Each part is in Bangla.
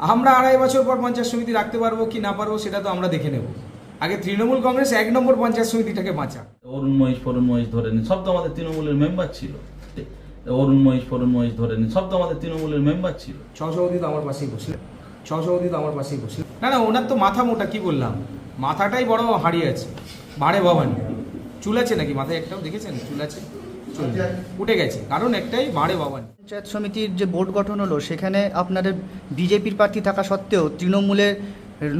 আমরা আড়াই বছর পর পঞ্চায়েত সমিতি রাখতে পারব কি না পারব সেটা তো আমরা দেখে নেব। আগে তৃণমূল কংগ্রেস এক নম্বর পঞ্চায়েত সমিতিটাকে বাঁচা। অরুণ মহিষ ফরুণ মহিষ ধরে নিন সব তো আমাদের তৃণমূলের মেম্বার ছিল। অরুণ মহিষ ফরুণ মহিষ ধরে নিন সব তো আমাদের তৃণমূলের মেম্বার ছিল। সহসভাপতি তো আমার পাশেই বসলেন সহসভাপতি তো আমার পাশেই বসলেন না না ওনার তো মাথা মোটা কি বললাম? মাথাটাই বড় হারিয়ে আছে। বাড়ে ভবানী। চুল আছে নাকি? মাথায় একটাও দেখেছেন? চুল আছে। উঠে গেছে। কারণ একটাই বাড়ে ভবানী। পঞ্চায়েত সমিতির যে বোর্ড গঠন হলো সেখানে আপনাদের বিজেপির প্রার্থী থাকা সত্ত্বেও তৃণমূলের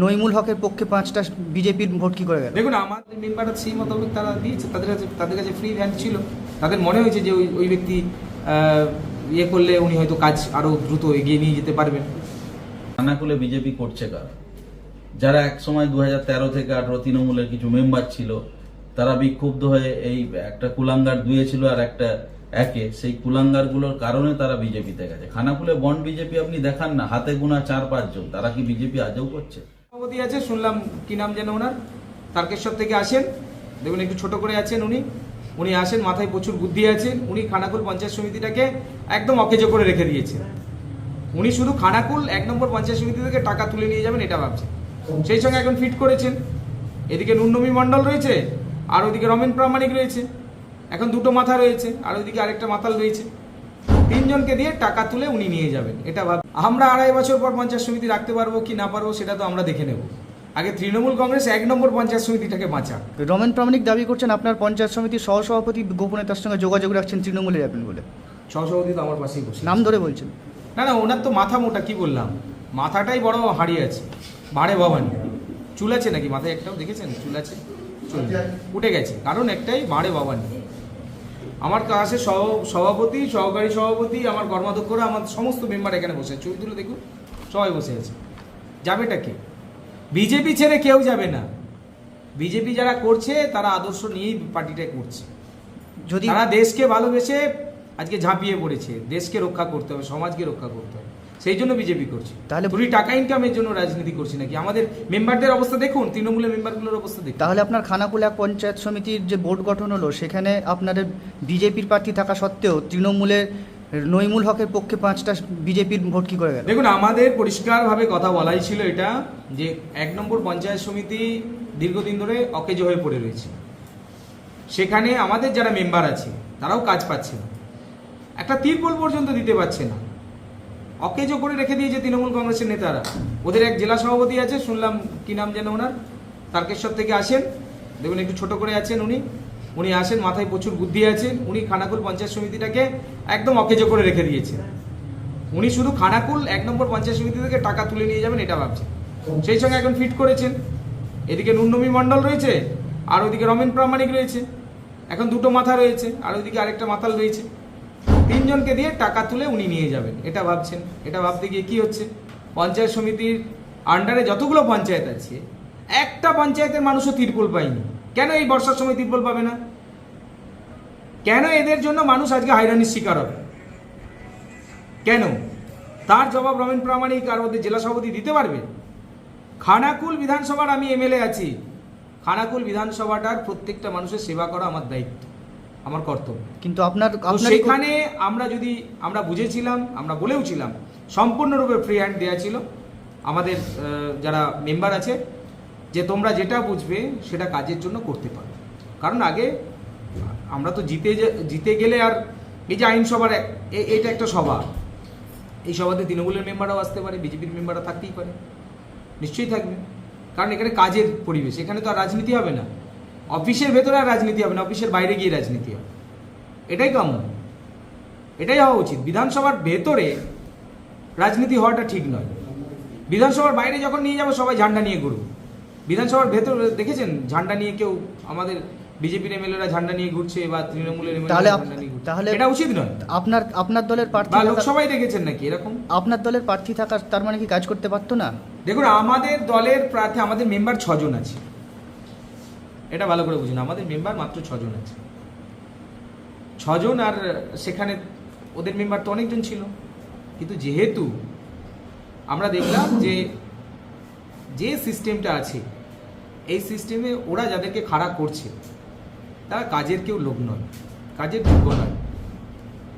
নইমুল হকের পক্ষে পাঁচটা বিজেপির ভোট কি করে গেল? দেখুন আমাদের মেম্বাররা সেই মোতাবেক তারা দিয়েছে। তাদের কাছে তাদের কাছে ফ্রি হ্যান্ড ছিল। তাদের মনে হয়েছে যে ওই ওই ব্যক্তি ইয়ে করলে উনি হয়তো কাজ আরও দ্রুত এগিয়ে নিয়ে যেতে পারবেন। খানাকুলে বিজেপি করছে কারা? যারা এক সময় দু তেরো থেকে আঠারো তৃণমূলের কিছু মেম্বার ছিল তারা বিক্ষুব্ধ হয়ে এই একটা কুলাঙ্গার দুয়ে ছিল আর একটা একে। সেই কুলাঙ্গারগুলোর কারণে তারা বিজেপিতে গেছে। খানাকুলে বন্ড বিজেপি আপনি দেখান না, হাতে গোনা চার পাঁচজন তারা কি বিজেপি আজও করছে? সভাপতি আছে শুনলাম কি নাম যেন ওনার? তারকেশ্বর থেকে আসেন। দেখুন, একটু ছোট করে আছেন উনি। উনি আসেন, মাথায় প্রচুর বুদ্ধি আছেন উনি খানাকুল পঞ্চায়েত সমিতিটাকে একদম অকেজো করে রেখে দিয়েছেন। উনি শুধু খানাকুল এক নম্বর পঞ্চায়েত সমিতি থেকে টাকা তুলে নিয়ে যাবেন, এটা ভাবছেন। সেই সঙ্গে এখন ফিট করেছেন। এদিকে নুন্নমী মণ্ডল রয়েছে। আর ওইদিকে রমেন প্রামাণিক রয়েছে এখন দুটো মাথা রয়েছে আর ওইদিকে আরেকটা মাতাল রয়েছে। তিনজনকে দিয়ে টাকা তুলে উনি নিয়ে যাবেন এটা ভাব আমরা আড়াই বছর পর পঞ্চায়েত সমিতি রাখতে পারব কি না পারব সেটা তো আমরা দেখে নেব। আগে তৃণমূল কংগ্রেস এক নম্বর পঞ্চায়েত সমিতিটাকে বাঁচা রমেন প্রামাণিক দাবি করছেন আপনার পঞ্চায়েত সমিতির সহসভাপতি গোপনে তার সঙ্গে যোগাযোগ রাখছেন তৃণমূলে যাবেন বলে। সহসভাপতি তো আমার পাশেই বসে নাম ধরে বলছেন। না না ওনার তো মাথা মোটা কি বললাম? মাথাটাই বড় হারিয়ে আছে। বাড়ে ভবানী। চুল আছে নাকি মাথায় একটাও দেখেছেন? চুল আছে। উঠে গেছে। কারণ একটাই বাড়ে ভবানী আমার কাছে সহ- সভাপতি সহকারী সভাপতি আমার কর্মাধ্যক্ষরা আমার সমস্ত মেম্বার এখানে বসে আছে। ছবি তুলে দেখুন সবাই বসে আছে। যাবেটা কে? বিজেপি ছেড়ে কেউ যাবে না। বিজেপি যারা করছে তারা আদর্শ নিয়েই পার্টিটা করছে। যদি তারা দেশকে ভালোবেসে আজকে ঝাঁপিয়ে পড়েছে। দেশকে রক্ষা করতে হবে সমাজকে রক্ষা করতে হবে। সেই জন্য বিজেপি করছে। তাহলে- তুই টাকা ইনকামের জন্য রাজনীতি করছি নাকি? আমাদের মেম্বারদের অবস্থা দেখুন তৃণমূলের মেম্বারগুলোর অবস্থা দেখুন। তাহলে আপনার খানাকুল এক পঞ্চায়েত সমিতির যে বোর্ড গঠন হলো সেখানে আপনাদের বিজেপির প্রার্থী থাকা সত্ত্বেও তৃণমূলের নইমুল হকের পক্ষে পাঁচটা বিজেপির ভোট কি করে গেল? দেখুন আমাদের পরিষ্কারভাবে কথা বলাই ছিল এটা যে এক নম্বর পঞ্চায়েত সমিতি দীর্ঘদিন ধরে অকেজো হয়ে পড়ে রয়েছে। সেখানে আমাদের যারা মেম্বার আছে তারাও কাজ পাচ্ছে না। একটা তিরপল পর্যন্ত দিতে পারছে না। অকেজো করে রেখে দিয়েছে তৃণমূল কংগ্রেসের নেতারা। ওদের এক জেলা সভাপতি আছে, শুনলাম কি নাম যেন ওনার? তারকেশ্বর থেকে আসেন। দেখুন, একটু ছোট করে আছেন উনি। উনি আসেন, মাথায় প্রচুর বুদ্ধি আছেন উনি খানাকুল পঞ্চায়েত সমিতিটাকে একদম অকেজো করে রেখে দিয়েছেন উনি শুধু খানাকুল, এক নম্বর পঞ্চায়েত সমিতি থেকে টাকা তুলে নিয়ে যাবেন, এটা ভাবছেন সেই সঙ্গে এখন ফিট করেছেন। এদিকে নুন্নমী মণ্ডল রয়েছে, আর ওইদিকে রমেন প্রামাণিক রয়েছে। এখন দুটো মাথা রয়েছে, আর ওইদিকে আরেকটা মাতাল রয়েছে। তিনজনকে দিয়ে টাকা তুলে উনি নিয়ে যাবেন। এটা ভাবছেন। এটা ভাবতে গিয়ে কি হচ্ছে? পঞ্চায়েত সমিতির আন্ডারে যতগুলো পঞ্চায়েত আছে, একটা পঞ্চায়েতের মানুষও তিরপল পায়নি। কেন এই বর্ষার সময় তিরপল পাবে না? কেন এদের জন্য মানুষ আজকে হয়রানির শিকার হবে? কেন? তার জবাব রমেন প্রামাণিক আর ওদের জেলা সভাপতি দিতে পারবে? খানাকুল বিধানসভার আমি এমএলএ আছি। খানাকুল বিধানসভাটার প্রত্যেকটা মানুষের সেবা করা আমার দায়িত্ব। আমার কর্তব্য। কিন্তু আপনার সেখানে আমরা যদি আমরা বুঝেছিলাম আমরা বলেও ছিলাম সম্পূর্ণরূপে ফ্রি হ্যান্ড দেওয়া ছিল। আমাদের যারা মেম্বার আছে যে তোমরা যেটা বুঝবে সেটা কাজের জন্য করতে পারো। কারণ আগে আমরা তো জিতে জিতে গেলে আর এই যে আইনসভার এটা একটা সভা। এই সভাতে তৃণমূলের মেম্বাররাও আসতে পারে বিজেপির মেম্বাররা থাকতেই পারে। নিশ্চয়ই থাকবে। কারণ এখানে কাজের পরিবেশ এখানে তো আর রাজনীতি হবে না। অফিসের ভেতরে আর রাজনীতি হবে না অফিসের বাইরে গিয়ে রাজনীতি হবে। এটাই কাম্য। এটাই হওয়া উচিত। বিধানসভার ভেতরে রাজনীতি হওয়াটা ঠিক নয়। বিধানসভার বাইরে যখন নিয়ে যাব সবাই ঝান্ডা নিয়ে ঘুরবে বিধানসভার ভেতরে দেখেছেন? ঝান্ডা নিয়ে কেউ আমাদের বিজেপির এমএলএরা ঝান্ডা নিয়ে ঘুরছে বা তৃণমূলের তাহলে তাহলে- এটা উচিত নয়। আপনার আপনার দলের প্রার্থী বা লোকসভায় দেখেছেন নাকি এরকম? আপনার দলের প্রার্থী থাকা তার মানে কি কাজ করতে পারতো না? দেখুন আমাদের দলের প্রার্থী আমাদের মেম্বার ছজন আছে। এটা ভালো করে বুঝুন, আমাদের মেম্বার মাত্র ছজন আছে। ছজন আর সেখানে ওদের মেম্বার তো অনেকজন ছিল। কিন্তু যেহেতু আমরা দেখলাম যে যে সিস্টেমটা আছে, এই সিস্টেমে ওরা যাদেরকে খারাপ করছে, তারা কাজের কেউ লোক নয়, কাজের যোগ্য নয়।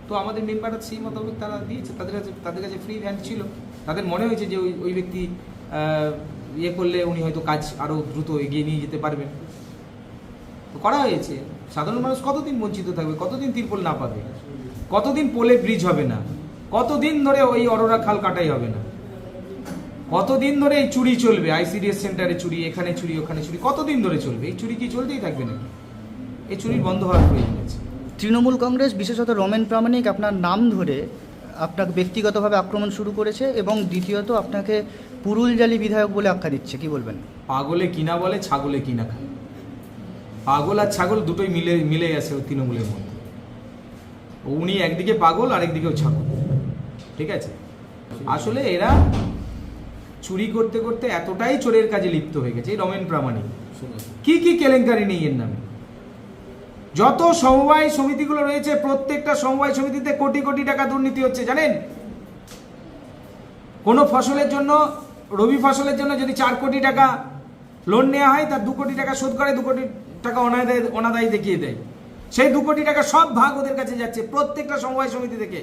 তো আমাদের মেম্বাররা সেই মোতাবেক তারা দিয়েছে, তাদের কাছে তাদের কাছে ফ্রি হ্যান্ড ছিল। তাদের মনে হয়েছে যে ওই ওই ব্যক্তি ইয়ে করলে উনি হয়তো কাজ আরও দ্রুত এগিয়ে নিয়ে যেতে পারবেন। তো করা হয়েছে। সাধারণ মানুষ কতদিন বঞ্চিত থাকবে? কতদিন তিরপল না পাবে? কতদিন পোলে ব্রিজ হবে না? কতদিন ধরে ওই অরোরা খাল কাটাই হবে না? কতদিন ধরে এই চুরি চলবে? আইসিডিএস সেন্টারে চুরি এখানে চুরি ওখানে চুরি কতদিন ধরে চলবে? এই চুরি কি চলতেই থাকবে নাকি? এই চুরি বন্ধ হওয়ার প্রয়োজন আছে। তৃণমূল কংগ্রেস বিশেষত রমেন প্রামাণিক আপনার নাম ধরে আপনাকে ব্যক্তিগতভাবে আক্রমণ শুরু করেছে এবং দ্বিতীয়ত আপনাকে পুরুলজালি বিধায়ক বলে আখ্যা দিচ্ছে। কি বলবেন? পাগলে কিনা বলে ছাগলে কিনা খায়। পাগল আর ছাগল দুটোই মিলে মিলে আছে ওই তৃণমূলের মধ্যে। উনি একদিকে পাগল আর একদিকেও ছাগল। ঠিক আছে? আসলে এরা চুরি করতে করতে এতটাই চোরের কাজে লিপ্ত হয়ে গেছে, এই রমেন প্রামাণিক। কি কি কেলেঙ্কারি নেই এর নামে? যত সমবায় সমিতিগুলো রয়েছে, প্রত্যেকটা সমবায় সমিতিতে কোটি কোটি টাকা দুর্নীতি হচ্ছে, জানেন? কোনো ফসলের জন্য, রবি ফসলের জন্য যদি চার কোটি টাকা লোন নেওয়া হয়, তার দু কোটি টাকা শোধ করে, দু কোটি টাকা অনাদায় অনাদায়ী দেখিয়ে দেয়। সেই দু কোটি টাকা সব ভাগ ওদের কাছে যাচ্ছে, প্রত্যেকটা সমবায় সমিতি থেকে।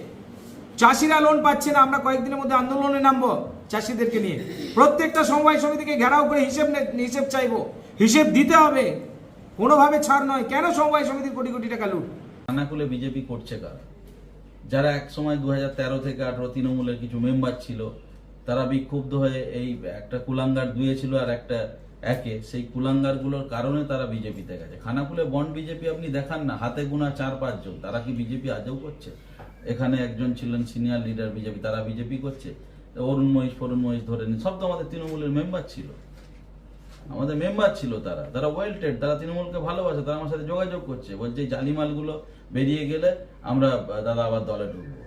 চাষিরা লোন পাচ্ছে না, আমরা কয়েকদিনের মধ্যে আন্দোলনে নামবো চাষিদেরকে নিয়ে। প্রত্যেকটা সমবায় সমিতিকে ঘেরাও করে হিসেব হিসেব চাইব। হিসেব দিতে হবে। কোনোভাবে ছাড় নয়। কেন সমবায় সমিতির কোটি কোটি টাকা লুট? খানাকুলে বিজেপি করছে কারা? যারা এক সময় দু থেকে আঠারো তৃণমূলের কিছু মেম্বার ছিল, তারা বিক্ষুব্ধ হয়ে এই একটা কুলাঙ্গার দুয়ে ছিল আর একটা একে, সেই কুলাঙ্গারগুলোর কারণে তারা বিজেপিতে গেছে। খানাকুলে বন্ড বিজেপি আপনি দেখান না, হাতে গোনা চার পাঁচজন তারা কি বিজেপি আজও করছে? এখানে একজন ছিলেন সিনিয়র লিডার বিজেপি, তারা বিজেপি করছে। অরুণ মহিষ ফরুণ মহিষ ধরে নিন, সব তো আমাদের তৃণমূলের মেম্বার ছিল। আমাদের মেম্বার ছিল তারা। তারা ওয়েলটেড তারা তৃণমূলকে ভালোবাসে, তারা আমার সাথে যোগাযোগ করছে। বলছে জালিমালগুলো বেরিয়ে গেলে আমরা দাদা আবার দলে ঢুকবো।